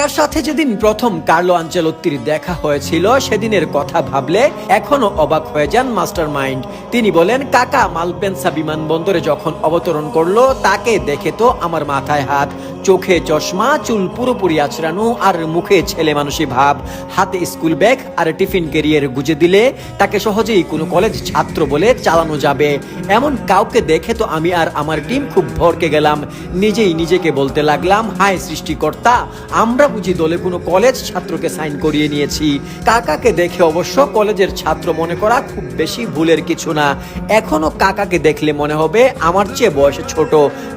কাকার সাথে যেদিন প্রথম কার্লো আঞ্চলত্তির দেখা হয়েছিল, সেদিনের কথা ভাবলে এখনও অবাক হয়ে যান মাস্টার মাইন্ড তিনি বলেন, কাকা, মালপেন্সা বিমানবন্দরে যখন অবতরণ করল, তাকে দেখে তো আমার মাথায় হাত। চোখে চশমা, চুল পুরোপুরি আছড়ানো আর মুখে ছেলে মানুষই ভাব। হাতে স্কুল ব্যাগ আর টিফিন ক্যারিয়ার গুজে দিলে তাকে সহজেই কোনো কলেজ ছাত্র বলে চালানো যাবে। এমন কাউকে দেখে তো আমি আর আমার টিম খুব ভরকে গেলাম। নিজেই নিজেকে বলতে লাগলাম, হায় সৃষ্টিকর্তা, আমরা বুঝি দলে কোনো কলেজ ছাত্রকে সাইন করিয়ে নিয়েছি। কাকাকে দেখে অবশ্য কলেজের ছাত্র মনে করা খুব বেশি ভুলের কিছু না। এখনও কাকাকে দেখলে মনে হবে আমার চেয়ে বয়সে ছোট।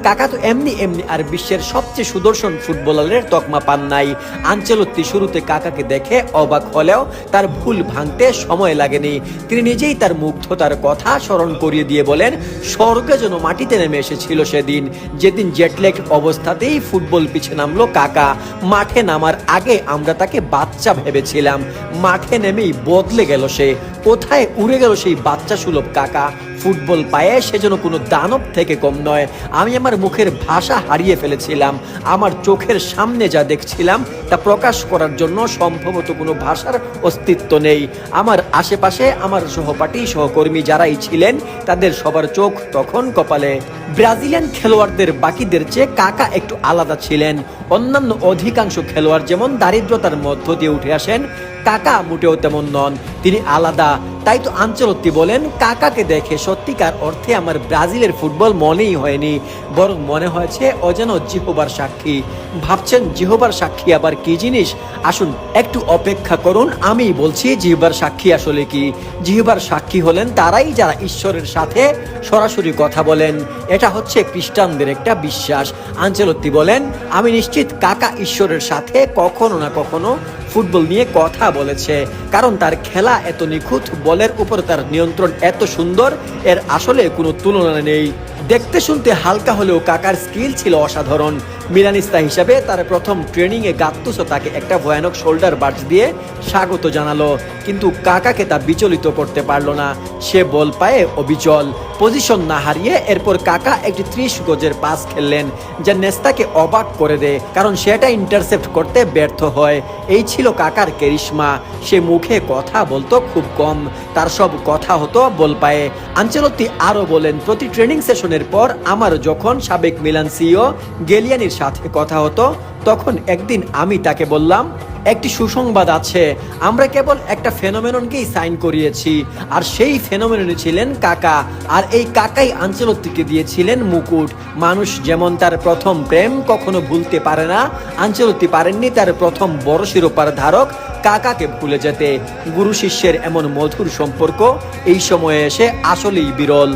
কাকা তো এমনি এমনি আর বিশ্বের সবচেয়ে সুদর্শন ফুটবলারের তকমা পান নাই। আঞ্চলত্তি শুরুতে কাকাকে দেখে অবাক হলেও তার ভুল ভাঙতে সময় লাগেনি। তিনি নিজেই তার মুগ্ধতার কথা স্মরণ করিয়ে দিয়ে বলেন, স্বর্গে যেন মাটিতে নেমে এসেছিল সেদিন। যেদিন জেটলেক অবস্থাতেই ফুটবল পিছে নামলো কাকা। মাঠে নামার আগে আমরা তাকে বাচ্চা ভেবেছিলাম। মাঠে নেমেই বদলে গেল সে। কোথায় উড়ে গেল সেই বাচ্চা সুলভ কাকা? ফুটবল পায়ে, সে যেন কোনো দানব থেকে কম নয়। আমি আমার মুখের ভাষা হারিয়ে ফেলেছিলাম। আমার চোখের সামনে যা দেখছিলাম, তা প্রকাশ করার জন্য সম্ভবত কোনো ভাষার অস্তিত্ব নেই। আমার আশেপাশে, আমার সহপাঠী সহকর্মী যারাই ছিলেন তাদের সবার চোখ তখন কপালে। ব্রাজিলিয়ান খেলোয়াড়দের বাকিদের চেয়ে কাকা একটু আলাদা ছিলেন। অন্যান্য অধিকাংশ খেলোয়াড় যেমন দারিদ্রতার মধ্য দিয়ে উঠে আসেন, কাকা মোটেও তেমন নন। তিনি আলাদা। তাই তো আঞ্চলত্তি বলেন, কাকাকে দেখে সত্যিকার অর্থে আমার ব্রাজিলের ফুটবল মনেই হয়নি, বরং মনে হয়েছে অযেন জিহোবার সাক্ষী। ভাবছেন জিহোবার সাক্ষী আবার কি জিনিস? আসুন, একটু অপেক্ষা করুন আমি বলছি জিহবার সাক্ষী আসলে কি। জিহবার সাক্ষী হলেন তারাই যারা ঈশ্বরের সাথে সরাসরি কথা বলেন। এটা হচ্ছে খ্রিস্টানদের একটা বিশ্বাস। আঞ্চলত্তি বলেন, আমি নিশ্চিত কাকা ঈশ্বরের সাথে কখনো না কখনো ফুটবল নিয়ে কথা বলেছে। কারণ তার খেলা এত নিখুঁত, বলের উপর তার নিয়ন্ত্রণ এত সুন্দর, এর আসলে কোনো তুলনা নেই। দেখতে শুনতে হালকা হলেও কাকার স্কিল ছিল অসাধারণ। মিলানিস্তা হিসাবে তার প্রথম ট্রেনিংয়ে গাত্তুসো তাকে একটা ভয়ানক শোল্ডার বার্জ দিয়ে স্বাগত জানালো। কিন্তু কাকাকে তা বিচলিত করতে পারল না। সে বল পায়ে অবিচল। পজিশন না হারিয়ে এরপর কাকা একটি ত্রিশ গজের পাস খেললেন, যা নেস্তাকে অবাক করে দেয়, কারণ সেটা ইন্টারসেপ্ট করতে ব্যর্থ হয়। এই ছিল কাকার কেরিশমা। সে মুখে কথা বলতো খুব কম, তার সব কথা হতো বল পায়ে আঞ্চলত্তি আরও বলেন, প্রতি ট্রেনিং সেশনের পর আমার যখন সাবেক মিলান সিও গেলিয়ানির সাথে কথা হতো, তখন একদিন আমি তাকে বললাম একটি সুসংবাদ আছে। আমরা কেবল একটা ফেনোমেননকেই সাইন করিয়েছি, আর সেই ফেনোমেননই ছিলেন কাকা, আর এই কাকাই আঞ্চলত্তিকে দিয়েছিলেন মুকুট। মানুষ যেমন তার প্রথম প্রেম কখনো ভুলতে পারে না, আঞ্চলত্তি পারেননি তার প্রথম বড় শিরোপার ধারক কাকাকে ভুলে যেতে। গুরু শিষ্যের এমন মধুর সম্পর্ক এই সময়ে এসে আসলেই বিরল।